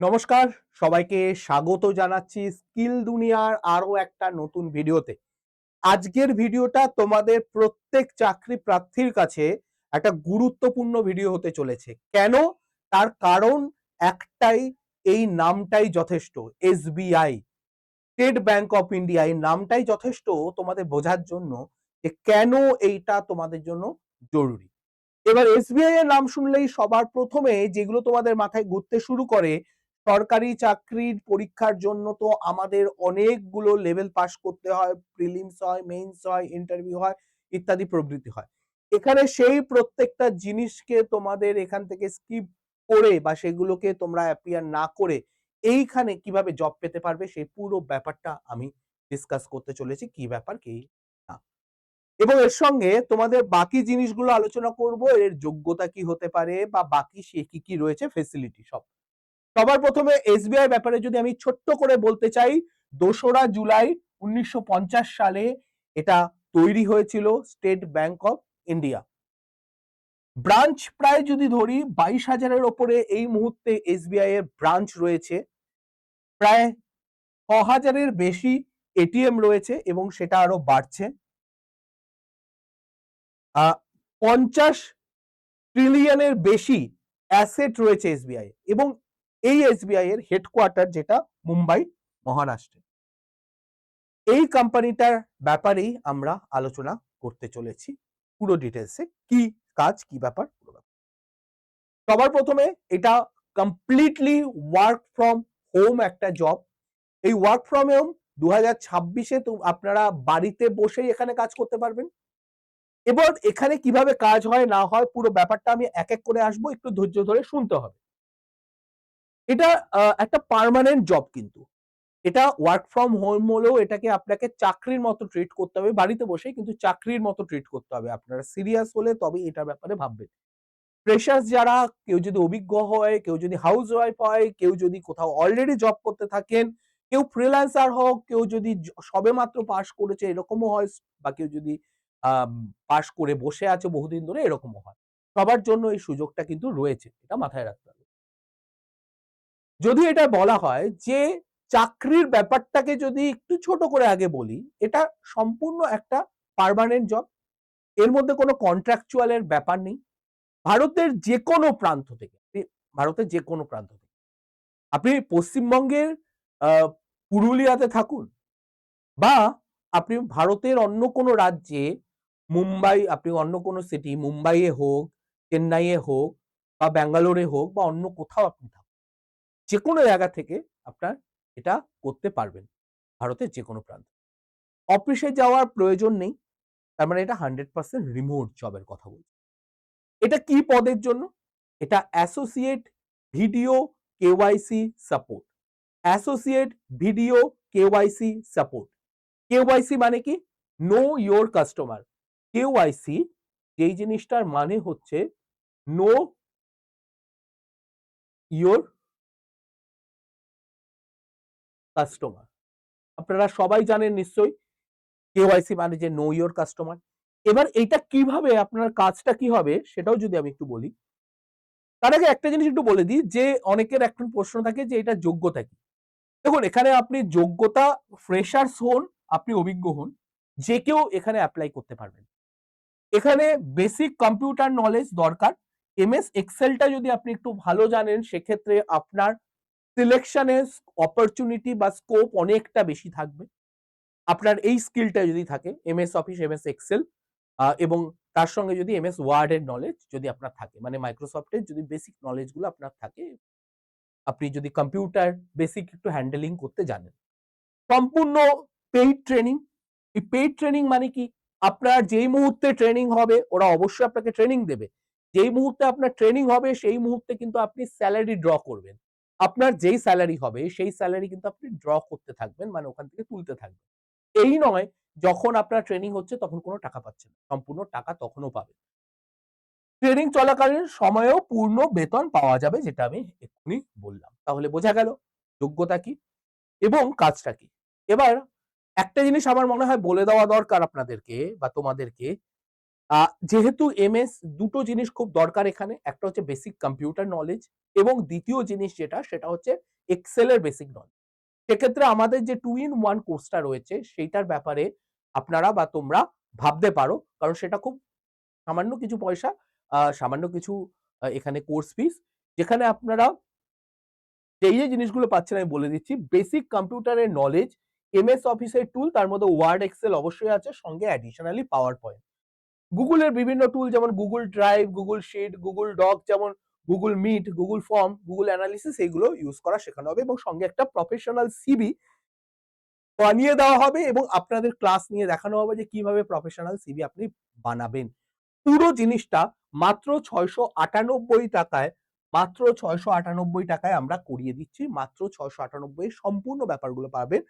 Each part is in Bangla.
নমস্কার, সবাইকে স্বাগত জানাচ্ছি স্কিল দুনিয়ার আরও একটা নতুন ভিডিওতে। আজকের ভিডিওটা তোমাদের প্রত্যেক চাকরি প্রার্থীর কাছে একটা গুরুত্বপূর্ণ ভিডিও হতে চলেছে। কেন? তার কারণ একটাই, এই নামটাই যথেষ্ট, SBI. State bank of India, এই নামটাই যথেষ্ট তোমাদের বোঝার জন্য যে কেন এইটা তোমাদের জন্য জরুরি। এবার এসবিআই এর নাম শুনলেই সবার প্রথমে যেগুলো তোমাদের মাথায় ঘুরতে শুরু করে সরকারি চাকরির পরীক্ষার জন্য তো আমাদের অনেকগুলো লেভেল পাস করতে হয়, প্রিলিমস হয়, মেইনস হয়, ইন্টারভিউ হয়, ইত্যাদি প্রভৃতি হয়। এখানে সেই প্রত্যেকটা জিনিসকে তোমাদের এখান থেকে স্কিপ করে বা সেগুলোকে তোমরা অ্যাপিয়ার না করে এইখানে কীভাবে জব পেতে পারবে সেই পুরো ব্যাপারটা আমি ডিসকাস করতে চলেছি, কি ব্যাপার, কি না। এবং এর সঙ্গে তোমাদের বাকি জিনিসগুলো আলোচনা করব, এর যোগ্যতা কি হতে পারে বা বাকি সে কি কি রয়েছে ফেসিলিটি সব। সবার প্রথমে এসবিআই ব্যাপারে যদি আমি ছোট্ট করে বলতে চাই, দোসরা জুলাই উনিশশো পঞ্চাশ সালে এটা তৈরি হয়েছিল state bank of India branch প্রায় যদি ধরি, বাইশ হাজারের ওপরে এই মুহূর্তে এসবিআই এর ব্রাঞ্চ রয়েছে। প্রায় ছ হাজারের বেশি এটিএম রয়েছে এবং সেটা আরও বাড়ছে। পঞ্চাশ ট্রিলিয়নের বেশি অ্যাসেট রয়েছে এসবিআই এবং এই এসবিআই এর হেডকোয়ার্টার যেটা মুম্বাই, মহারাষ্ট্রে। এই কোম্পানিটার ব্যাপারেই আমরা আলোচনা করতে চলেছি। পুরো ডিটেলসে কি কাজ, কি ব্যাপার, পুরো ব্যাপার। সবার প্রথমে এটা কমপ্লিটলি ওয়ার্ক ফ্রম হোম একটা জব এই ওয়ার্ক ফ্রম হোম দু হাজার ছাব্বিশে তো আপনারা বাড়িতে বসেই এখানে কাজ করতে পারবেন। এবার এখানে কীভাবে কাজ হয়, না হয়, পুরো ব্যাপারটা আমি এক এক করে আসব, একটু ধৈর্য ধরে শুনতে হবে। এটা একটা পার্মানেন্ট জব কিন্তু। এটা ওয়ার্ক ফ্রম হোম হলেও এটাকে আপনাকে চাকরির মতো ট্রিট করতে হবে। বাড়িতে বসে কিন্তু চাকরির মতো ট্রিট করতে হবে। আপনারা সিরিয়াস হলে তবে এটার ব্যাপারে ভাববেন। ফ্রেশার্স যারা, কেউ যদি অভিজ্ঞ হয়, কেউ যদি হাউস ওয়াইফ হয়, কেউ যদি কোথাও অলরেডি জব করতে থাকেন, কেউ ফ্রিল্যান্সার হোক, কেউ যদি সবে মাত্র পাশ করেছে, এরকমও হয়, বা কেউ যদি পাশ করে বসে আছে বহুদিন ধরে, এরকমও হয়। সবার জন্য এই সুযোগটা কিন্তু রয়েছে। এটা মাথায় রাখতে হবে। যদি এটা বলা হয় যে চাকরির ব্যাপারটাকে যদি একটু ছোট করে আগে বলি, এটা সম্পূর্ণ একটা পার্মানেন্ট জব এর মধ্যে কোনো কন্ট্রাকচুয়ালের ব্যাপার নেই। ভারতের যে কোনো প্রান্ত থেকে ভারতের যে কোনো প্রান্ত থেকে। আপনি পশ্চিমবঙ্গের পুরুলিয়াতে থাকুন বা আপনি ভারতের অন্য কোনো রাজ্যে, মুম্বাই, আপনি অন্য কোনো সিটি মুম্বাইয়ে হোক, চেন্নাইয়ে হোক বা ব্যাঙ্গালোরে হোক বা অন্য কোথাও আপনি থাকুন। যে কোনো জায়গা থেকে আপনার এটা করতে পারবেন, ভারতের যে কোনো প্রান্তে। অফিসে যাওয়ার প্রয়োজন নেই, তার মানে এটা হান্ড্রেড পার্সেন্ট রিমোট জবের কথা বলছি। এটা কি পদের জন্য? এটা associate video KYC support associate video KYC support KYC মানে কি? নো ইয়োর কাস্টমার কেওয়াইসি যেই জিনিসটার মানে হচ্ছে নো ইয়োর কাস্টমার আপনারা সবাই জানেন নিশ্চয়ই কেওয়াইসি মানে যে নো ইয়োর কাস্টমার এবার এইটা কীভাবে আপনার কাজটা কি হবে সেটাও যদি আমি একটু বলি। তার আগে একটা জিনিস একটু বলে দিই, যে অনেকের একটা প্রশ্ন থাকে যে এটা যোগ্যতা কি? দেখুন, এখানে আপনি যোগ্যতা ফ্রেশার্স হন, আপনি অভিজ্ঞ হন, যে কেউ এখানে অ্যাপ্লাই করতে পারবেন। এখানে বেসিক কম্পিউটার নলেজ দরকার। এমএস এক্সেলটা যদি আপনি একটু ভালো জানেন, সেক্ষেত্রে আপনার সিলেকশনের অপরচুনিটি বা স্কোপ অনেকটা বেশি থাকবে। আপনার এই স্কিলটা যদি থাকে এমএস অফিস এমএস এক্সেল এবং তার সঙ্গে যদি এম এমএস ওয়ার্ডের নলেজ যদি আপনার থাকে মানে মাইক্রোসফটের যদি বেসিক নলেজগুলো আপনার থাকে, আপনি যদি কম্পিউটার বেসিক একটু হ্যান্ডেলিং করতে জানেন। সম্পূর্ণ পেইড ট্রেনিং এই পেইড ট্রেনিং মানে কি? আপনার যেই মুহূর্তে ট্রেনিং হবে, ওরা অবশ্যই আপনাকে ট্রেনিং দেবে। যেই মুহূর্তে আপনার ট্রেনিং হবে, সেই মুহূর্তে কিন্তু আপনি স্যালারি ড্র করবেন। আপনার যেই স্যালারি হবে, সেই স্যালারি কিন্তু আপনি ড্র করতে থাকবেন মানে ওখান থেকে তুলতে থাকবেন। এই নয়, যখন আপনার ট্রেনিং হচ্ছে, তখন কোনো টাকা পাচ্ছেন সম্পূর্ণ টাকা তখনও পাবেন। ট্রেনিং চলাকালীন সময়েও পূর্ণ বেতন পাওয়া যাবে, যেটা আমি এক্ষুনি বললাম। তাহলে বোঝা গেল যোগ্যতা কি এবং কাজটা কি। এবার একটা জিনিস আমার মনে হয় বলে দেওয়া দরকার আপনাদেরকে বা তোমাদেরকে যেহেতু এমএস দুটো জিনিস খুব দরকার এখানে। একটা হচ্ছে বেসিক কম্পিউটার নলেজ এবং দ্বিতীয় জিনিস যেটা সেটা হচ্ছে এক্সেল এর বেসিক নলেজ। সেক্ষেত্রে আমাদের যে টু ইন ওয়ান কোর্সটা রয়েছে সেইটার ব্যাপারে আপনারা বা তোমরা ভাবতে পারো। কারণ সেটা খুব সামান্য কিছু পয়সা, সামান্য কিছু এখানে কোর্স ফিস যেখানে আপনারা যেই, যে জিনিসগুলো পাচ্ছেন আমি বলে দিচ্ছি। বেসিক কম্পিউটারের নলেজ, এমএস অফিসের টুল তার মধ্যে ওয়ার্ড, এক্সেল অবশ্যই আছে। সঙ্গে অ্যাডিশনালি পাওয়ার পয়েন্ট। এর বিভিন্ন টুল যেমন Google drive Google Sheet, Google Doc যেমন Google meet Google form Google analysis এইগুলো ইউজ করা শেখানো হবে এবং সঙ্গে একটা প্রফেশনাল সিভি বানিয়ে দেওয়া হবে এবং আপনাদের ক্লাস নিয়ে দেখানো হবে যে কীভাবে প্রফেশনাল সিভি আপনি বানাবেন। পুরো জিনিসটা মাত্র ৳৬৯৮ টাকায় মাত্র ৳৬৯৮ টাকায় আমরা করিয়ে দিচ্ছি। মাত্র ৳৬৯৮ সম্পূর্ণ ব্যাপারগুলো পাবেন।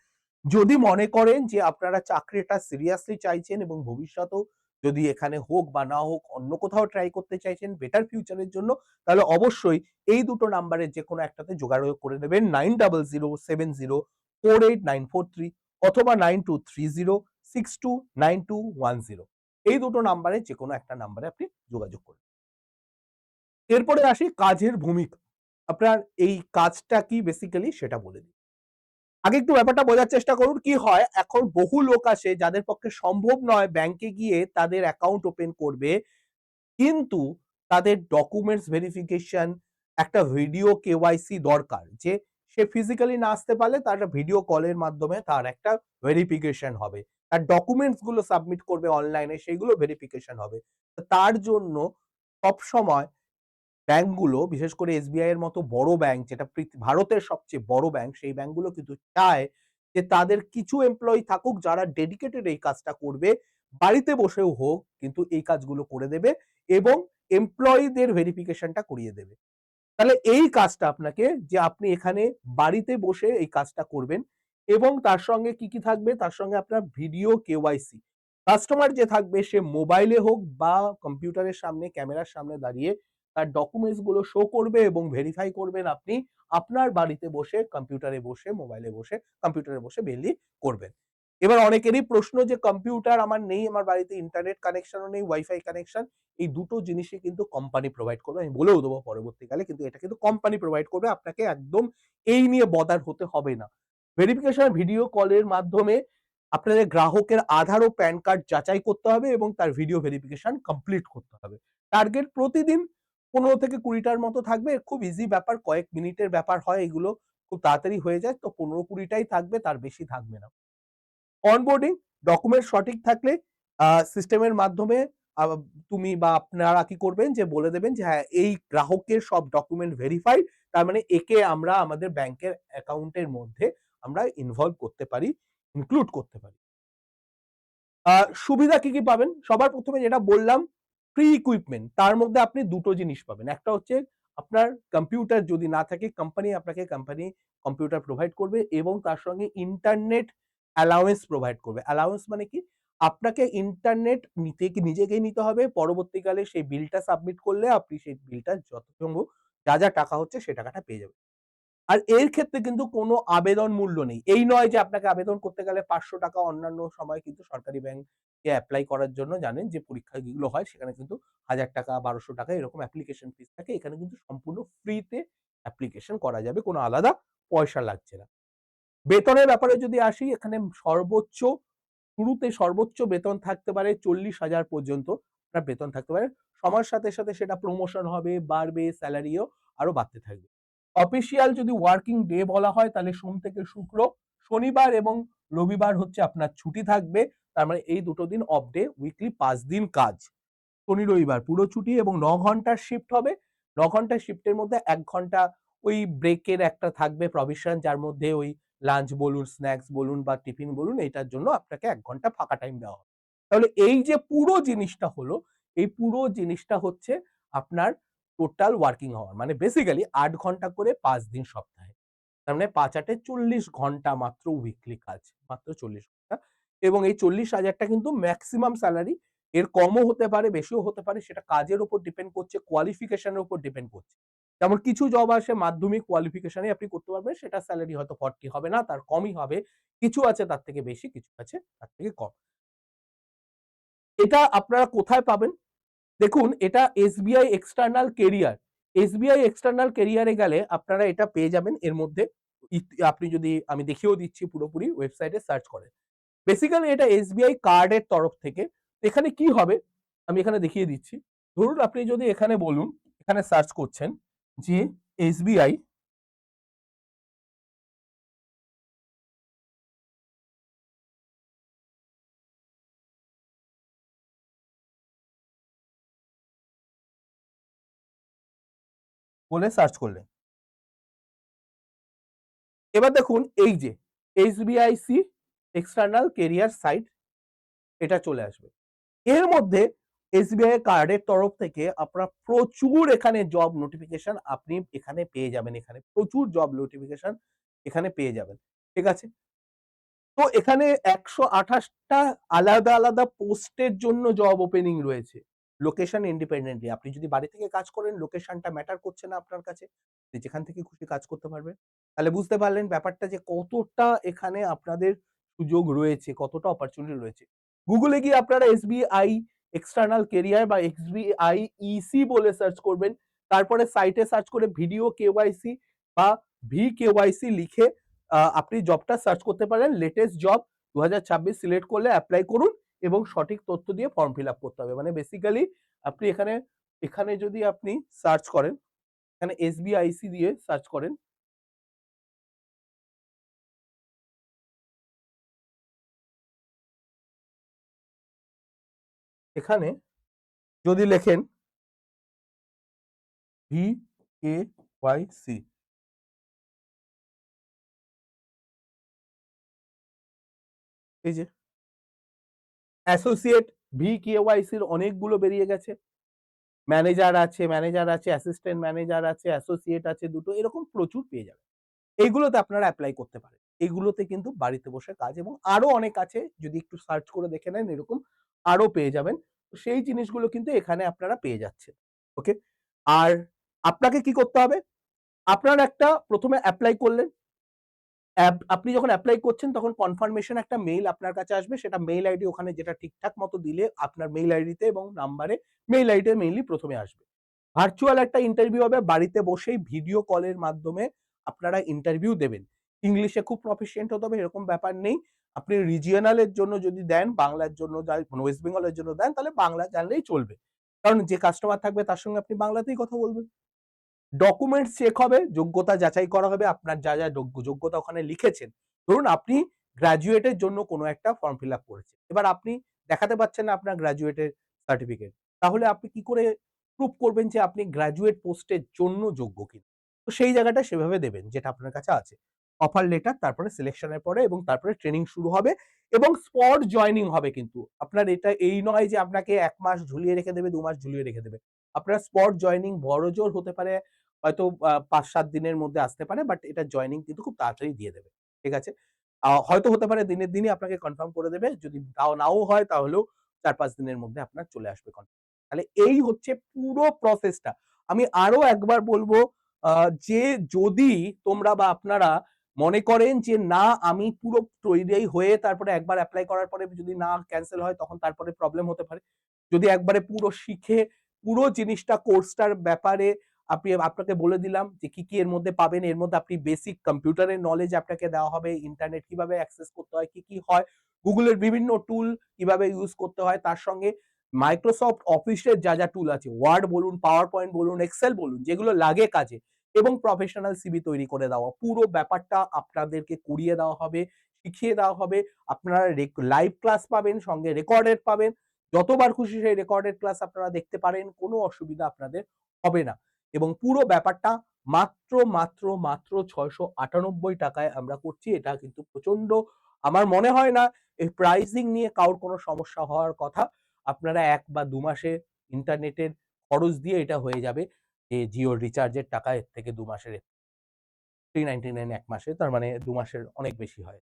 যদি মনে করেন যে আপনারা চাকরিটা সিরিয়াসলি চাইছেন এবং ভবিষ্যতেও যদি এখানে হোক বা না হোক অন্য কোথাও ট্রাই করতে চাইছেন বেটার ফিউচারের জন্য, তাহলে অবশ্যই এই দুটো নাম্বারের যেকোনো একটাতে যোগাযোগ করে নেবেন 9007048943 অথবা 9230629210 এই দুটো নাম্বারে যেকোনো একটা নাম্বারে আপনি যোগাযোগ করুন। এরপরে আসি কাজের ভূমিকা। আপনার এই কাজটা কি বেসিক্যালি সেটা বলে দিই। আগে একটু ব্যাপারটা বোঝার চেষ্টা করুন, কি হয়, এখন বহু লোক আসে যাদের পক্ষে সম্ভব নয় ব্যাংকে গিয়ে তাদের অ্যাকাউন্ট ওপেন করবে। কিন্তু তাদের ডকুমেন্টস ভেরিফিকেশন একটা ভিডিও কেওয়াইসি দরকার। যে সে ফিজিক্যালি না আসতে পারলে তার একটা ভিডিও কলের মাধ্যমে তার একটা ভেরিফিকেশন হবে। তার ডকুমেন্টসগুলো সাবমিট করবে অনলাইনে সেগুলো ভেরিফিকেশন হবে। তার জন্য সবসময় ব্যাংকগুলো বিশেষ করে এসবিআই এর মতো বড় ব্যাংক যেটা ভারতের সবচেয়ে বড় ব্যাংক সেই ব্যাংকগুলো কিন্তু চায় যে তাদের কিছু এমপ্লয়ি থাকুক যারা ডেডিকেটেড এই কাজটা করবে। বাড়িতে বসেও হোক কিন্তু এই কাজগুলো করে দেবে এবং এমপ্লয়িদের ভেরিফিকেশনটা করিয়ে দেবে। তাহলে এই কাজটা আপনাকে যে আপনি এখানে বাড়িতে বসে এই কাজটা করবেন এবং তার সঙ্গে কি, কি থাকবে? তার সঙ্গে আপনার ভিডিও কেওয়াইসি। কাস্টমার যে থাকবে সে মোবাইলে হোক বা কম্পিউটারের সামনে ক্যামেরার সামনে দাঁড়িয়ে তার ডকুমেন্টসগুলো শো করবে এবং ভেরিফাই করবেন আপনি আপনার বাড়িতে বসে কম্পিউটারে বসে, মোবাইলে বসে, কম্পিউটারে বসে মেইনলি করবেন। এবার অনেকেরই প্রশ্ন যে কম্পিউটার আমার নেই, আমার বাড়িতে ইন্টারনেট কানেকশনও নেই, ওয়াইফাই কানেকশন। এই দুটো জিনিসই কিন্তু কোম্পানি প্রোভাইড করবে। আমি বলেও দেবো পরবর্তীকালে কিন্তু এটা কিন্তু কোম্পানি প্রোভাইড করবে। আপনাকে একদম এই নিয়ে বদার হতে হবে না। ভেরিফিকেশন ভিডিও কলের মাধ্যমে আপনাদের গ্রাহকের আধার ও প্যান কার্ড যাচাই করতে হবে এবং তার ভিডিও ভেরিফিকেশন কমপ্লিট করতে হবে। টার্গেট প্রতিদিন ১৫ থেকে কুড়িটার মতো থাকবে। খুব ইজি ব্যাপার কয়েক মিনিটের ব্যাপার হয় এগুলো। খুব তাড়াতাড়ি হয়ে যায়। তো পনেরো কুড়িটাই থাকবে তার বেশি থাকবে না। অনবোর্ডিং ডকুমেন্ট সঠিক থাকলে সিস্টেমের মাধ্যমে তুমি বা আপনারা কি করবেন যে বলে দেবেন যে হ্যাঁ, এই গ্রাহকের সব ডকুমেন্ট ভেরিফাইড তার মানে একে আমরা আমাদের ব্যাংকের অ্যাকাউন্টের মধ্যে আমরা ইনভলভ করতে পারি, ইনক্লুড করতে পারি। সুবিধা কি, কি পাবেন? সবার প্রথমে যেটা বললাম ফ্রি ইকুইপমেন্ট তার মধ্যে আপনি দুটো জিনিস পাবেন। একটা হচ্ছে আপনার কম্পিউটার যদি না থাকে কোম্পানি আপনাকে কোম্পানি কম্পিউটার প্রোভাইড করবে এবং তার সঙ্গে ইন্টারনেট অ্যালাওয়েন্স প্রোভাইড করবে। অ্যালাওয়েন্স মানে কি? আপনাকে ইন্টারনেট নিতে কি নিজেকেই নিতে হবে। পরবর্তীকালে সেই বিলটা সাবমিট করলে আপনি সেই বিলটা যত সম্ভব যা, যা টাকা হচ্ছে সে টাকাটা পেয়ে যাবেন। আর এর ক্ষেত্রে কিন্তু কোনো আবেদন মূল্য নেই। এই নয় যে আপনাকে আবেদন করতে গেলে ৳৫০০ অন্যান্য সময় কিন্তু সরকারি ব্যাংকে এপ্লাই করার জন্য জানেন যে পরীক্ষা যেগুলো হয় সেখানে কিন্তু ৳১০০০ ৳১২০০ এরকম অ্যাপ্লিকেশন ফিস থাকে। এখানে কিন্তু সম্পূর্ণ ফ্রিতে অ্যাপ্লিকেশন করা যাবে। কোনো আলাদা পয়সা লাগছে না। বেতনের ব্যাপারে যদি আসি এখানে সর্বোচ্চ শুরুতে সর্বোচ্চ বেতন থাকতে পারে ৪০,০০০ পর্যন্ত আপনার বেতন থাকতে পারে। সময়ের সাথে, সাথে সেটা প্রমোশন হবে, বাড়বে, স্যালারিও আরও বাড়তে থাকবে। অফিসিয়াল যদি ওয়ার্কিং ডে বলা হয় তাহলে সোম থেকে শুক্র, শনিবার এবং রবিবার হচ্ছে আপনার ছুটি থাকবে। তার মানে এই দুটো দিন অফ ডে উইকলি ৫ দিন কাজ। শনি, রবিবার পুরো ছুটি এবং ন ঘণ্টার শিফট হবে। ৯ ঘণ্টার শিফটের মধ্যে ১ ঘণ্টা ওই ব্রেকের একটা থাকবে প্রভিশন যার মধ্যে ওই লাঞ্চ বলুন, স্ন্যাক্স বলুন বা টিফিন বলুন এটার জন্য আপনাকে এক ঘণ্টা ফাঁকা টাইম দেওয়া হবে। তাহলে এই যে পুরো জিনিসটা হলো, এই পুরো জিনিসটা হচ্ছে আপনার টোটাল ওয়ার্কিং আওয়ার। মানে বেসিক্যালি আট ঘণ্টা করে পাঁচ দিন সপ্তাহে। তার মানে ৫ ৮ এ ৪০ ঘণ্টা মাত্র উইকলি কাজ। মাত্র ৪০ ঘণ্টা এবং এই চল্লিশ হাজারটা কিন্তু ম্যাক্সিমাম স্যালারি এর কমও হতে পারে, বেশিও হতে পারে। সেটা কাজের উপর ডিপেন্ড করছে, কোয়ালিফিকেশনের উপর ডিপেন্ড করছে। যেমন কিছু জব আসে মাধ্যমিক কোয়ালিফিকেশন আপনি করতে পারবেন। সেটা স্যালারি হয়তো 40 হবে না, তার কমই হবে। কিছু আছে তার থেকে বেশি, কিছু আছে তার থেকে কম। এটা আপনারা কোথায় পাবেন দেখুন এটা SBI external career SBI external কেরিয়ারে গেলে আপনারা এটা পেয়ে যাবেন। এর মধ্যে আপনি যদি, আমি দেখিয়েও দিচ্ছি পুরোপুরি ওয়েবসাইটে সার্চ করেন বেসিক্যালি এটা এসবিআই কার্ডের তরফ থেকে। এখানে কি হবে? আমি এখানে দেখিয়ে দিচ্ছি। ধরুন আপনি যদি এখানে বলুন, এখানে সার্চ করছেন যে এসবিআই বলে সার্চ করলেন। এবার দেখুন এই যে এসবিআইসি এক্সটার্নাল কেরিয়ার সাইট এটা চলে আসবে। এর মধ্যে এসবিআই কার্ডের তরফ থেকে আপনার প্রচুর এখানে জব নোটিফিকেশন আপনি এখানে পেয়ে যাবেন, এখানে প্রচুর জব নোটিফিকেশন এখানে পেয়ে যাবেন, ঠিক আছে? তো এখানে একশো আঠাশটা আলাদা আলাদা পোস্টের জন্য জব ওপেনিং রয়েছে। লোকেশন ইন্ডিপেন্ডেন্টলি আপনি যদি বাড়ি থেকে কাজ করেন লোকেশনটা ম্যাটার করছে না আপনার কাছে আপনি যেখান থেকে খুশি কাজ করতে পারবেন। তাহলে বুঝতে পারলেন ব্যাপারটা যে কতটা এখানে আপনাদের সুযোগ রয়েছে, কতটা অপরচুনিটি রয়েছে। গুগলে গিয়ে আপনারা এসবিআই এক্সটার্নাল কেরিয়ার বা এসবিআই ইসি বলে সার্চ করবেন। তারপরে সাইটে সার্চ করে ভিডিও কেওয়াইসি বা ভি কেওয়াইসি লিখে আপনি জবটা সার্চ করতে পারেন। লেটেস্ট জব দু হাজার ছাব্বিশ সিলেক্ট করলে অ্যাপ্লাই করুন। এবং সঠিক তথ্য দিয়ে ফর্ম ফিল আপ করতে হবে। মানে বেসিক্যালি আপনি এখানে এখানে যদি আপনি সার্চ করেন, এখানে এসবিআইসি দিয়ে সার্চ করেন। এখানে যদি লেখেন ভি কে ওয়াই সি এই যে অ্যাসোসিয়েট, ভি কেওয়াইসির অনেকগুলো বেরিয়ে গেছে। ম্যানেজার আছে ম্যানেজার আছে, অ্যাসিস্ট্যান্ট ম্যানেজার আছে, অ্যাসোসিয়েট আছে, দুটো এরকম প্রচুর পেয়ে যাবেন। এইগুলোতে আপনারা অ্যাপ্লাই করতে পারেন। এইগুলোতে কিন্তু বাড়িতে বসে কাজ এবং আরও অনেক আছে, যদি একটু সার্চ করে দেখে নেন এরকম আরও পেয়ে যাবেন। সেই জিনিসগুলো কিন্তু এখানে আপনারা পেয়ে যাচ্ছেন। ওকে? আর আপনাকে কি করতে হবে? আপনার একটা প্রথমে অ্যাপ্লাই করলেন আপনি যখন অ্যাপ্লাই করছেন, তখন কনফার্মেশন একটা মেইল আপনার কাছে আসবে। সেটা মেইল আইডি ওখানে যেটা ঠিকঠাক মতো দিলে আপনার মেইল আইডিতে এবং নাম্বারে মেইল আইডিতে মেইনলি প্রথমে আসবে। ভার্চুয়াল একটা ইন্টারভিউ হবে। বাড়িতে বসেই ভিডিও কলের মাধ্যমে আপনারা ইন্টারভিউ দেবেন। ইংলিশে খুব প্রফিসিয়েন্ট হতে হবে, এরকম ব্যাপার নেই। আপনি রিজিয়নালের জন্য যদি দেন, বাংলার জন্য ওয়েস্ট বেঙ্গলের জন্য দেন, তাহলে বাংলা জানলেই চলবে। কারণ যে কাস্টমার থাকবে, তার সঙ্গে আপনি বাংলাতেই কথা বলবেন। ডকুমেন্টস চেক হবে, যোগ্যতা যাচাই করা হবে, আপনার যা যা যোগ্যতা ওখানে লিখেছেন। ধরুন আপনি গ্রাজুয়েটের জন্য কোনো একটা ফর্ম ফিল আপ করেছেন। এবার আপনি দেখাতে পাচ্ছেন না আপনার গ্রাজুয়েটের সার্টিফিকেট তাহলে আপনি কি করে প্রুভ করবেন যে আপনি গ্রাজুয়েট পোস্টের জন্য যোগ্য কিনা? তো সেই জায়গাটা সেভাবে দেবেন, যেটা আপনার কাছে আছে। অফার লেটার তারপরে সিলেকশনের পরে এবং তারপরে ট্রেনিং শুরু হবে এবং স্পট জয়নিং হবে কিন্তু। আপনার এটা এই নয় যে আপনাকে এক মাস ঝুলিয়ে রেখে দেবে, দু মাস ঝুলিয়ে রেখে দেবে। আপনার স্পট জয়নিং বড় জোর হতে পারে, হয়তো পাঁচ সাত দিনের মধ্যে আসতে পারে বাট এটা জয়নিং কিন্তু খুব তাড়াতাড়ি দিয়ে দেবে, ঠিক আছে হয়তো হতে পারে দিনের দিনই আপনাকে কনফার্ম করে দেবে, যদি তাও নাও হয় তাহলেও চার পাঁচ দিনের মধ্যে আপনার চলে আসবে confirm। তাহলে এই হচ্ছে পুরো প্রসেসটা আমি আরও একবার বলব যে যদি তোমরা বা আপনারা মনে করেন যে না, আমি পুরো তৈরি হয়ে তারপরে একবার অ্যাপ্লাই করার পরে যদি না ক্যান্সেল হয়, তখন তারপরে প্রবলেম হতে পারে যদি একবারে পুরো শিখে পুরো জিনিসটা কোর্সটার ব্যাপারে আপনি, আপনাকে বলে দিলাম যে কি কি এর মধ্যে পাবেন। এর মধ্যে আপনি বেসিক কম্পিউটারের নলেজ আপনাকে দেওয়া হবে ইন্টারনেট কীভাবে অ্যাক্সেস করতে হয়, কি কি হয়, গুগলের বিভিন্ন টুল কীভাবে ইউজ করতে হয়, তার সঙ্গে মাইক্রোসফট অফিসের যা যা টুল আছে ওয়ার্ড বলুন পাওয়ার পয়েন্ট বলুন এক্সেল বলুন, যেগুলো লাগে কাজে এবং প্রফেশনাল সিবি তৈরি করে দেওয়া। পুরো ব্যাপারটা আপনাদেরকে করিয়ে দেওয়া হবে, শিখিয়ে দেওয়া হবে। আপনারা লাইভ ক্লাস পাবেন, সঙ্গে রেকর্ডেড পাবেন। যতবার খুশি সেই রেকর্ডেড ক্লাস আপনারা দেখতে পারেন, কোনো অসুবিধা আপনাদের হবে না। এবং পুরো ব্যাপারটা মাত্র মাত্র মাত্র ছয়শো আটানব্বই টাকায় আমরা করছি, এটা কিন্তু প্রচণ্ড আমার মনে হয় না এই প্রাইজিং নিয়ে কারোর কোনো সমস্যা হওয়ার কথা। আপনারা এক বা দু মাসে ইন্টারনেটের খরচ দিয়ে এটা হয়ে যাবে। যে জিও রিচার্জের টাকা এর থেকে দু মাসের থ্রি নাইনটি নাইন এক মাসে, তার মানে দু মাসের অনেক বেশি হয়।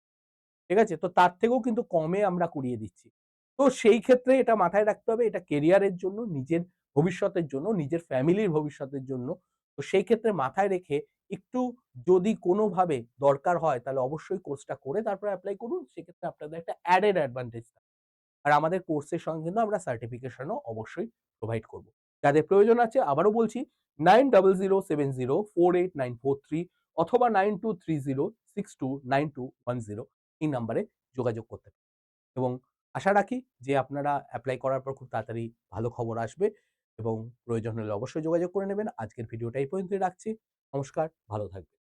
ঠিক আছে? তো তার থেকেও কিন্তু কমে আমরা করিয়ে দিচ্ছি। তো সেই ক্ষেত্রে এটা মাথায় রাখতে হবে, এটা কেরিয়ারের জন্য, নিজের ভবিষ্যতের জন্য, নিজের ফ্যামিলির ভবিষ্যতের জন্য। তো সেই ক্ষেত্রে মাথায় রেখে একটু যদি কোনোভাবে দরকার হয়, তাহলে অবশ্যই কোর্সটা করে তারপরে অ্যাপ্লাই করুন। সেক্ষেত্রে আপনাদের একটা অ্যাডেড অ্যাডভান্টেজ আর আমাদের কোর্সের সঙ্গে কিন্তু আমরা সার্টিফিকেশনও অবশ্যই প্রোভাইড করব। যাদের প্রয়োজন আছে, আবারও বলছি nine double zero seven zero four eight nine four three অথবা nine two three zero six two nine two one zero এই নাম্বারে যোগাযোগ করতে পারেন। এবং আশা রাখি যে আপনারা অ্যাপ্লাই করার পর খুব তাড়াতাড়ি ভালো খবর আসবে এবং প্রয়োজন হলে অবশ্যই যোগাযোগ করে নেবেন। আজকের ভিডিওটা এই পর্যন্তই রাখছি। নমস্কার, ভালো থাকবেন।